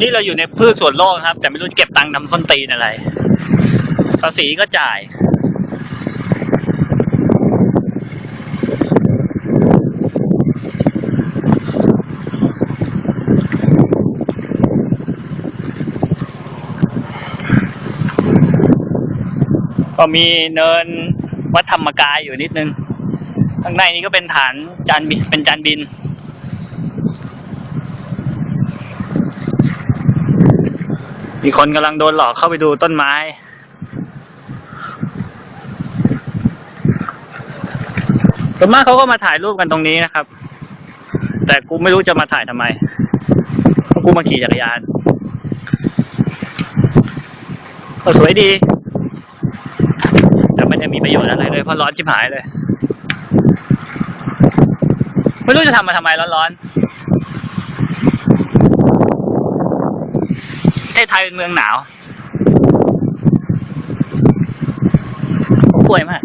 นี่เราอยู่ในพืชสวนโลกครับ แต่ไม่รู้เก็บตังค์ทำส้นตีนอะไร ภาษีก็จ่าย ก็มีเนินวัดธรรมกายอยู่นิดนึง ข้างในนี้ก็เป็นฐานจานบินเป็นจานบิน มีคนกำลังโดนหลอกเข้าไปดูต้นไม้ ส่วนมากเขาก็มาถ่ายรูปกันตรงนี้นะครับ แต่กูไม่รู้จะมาถ่ายทำไม เพราะกูมาขี่จักรยานก็สวยดี แต่ไม่ได้มีประโยชน์อะไรเลยเพราะร้อนชิบหายเลย ไม่รู้จะทำมาทำไมร้อนๆประเทศไทยเป็นเมืองหนาวป่วยมาก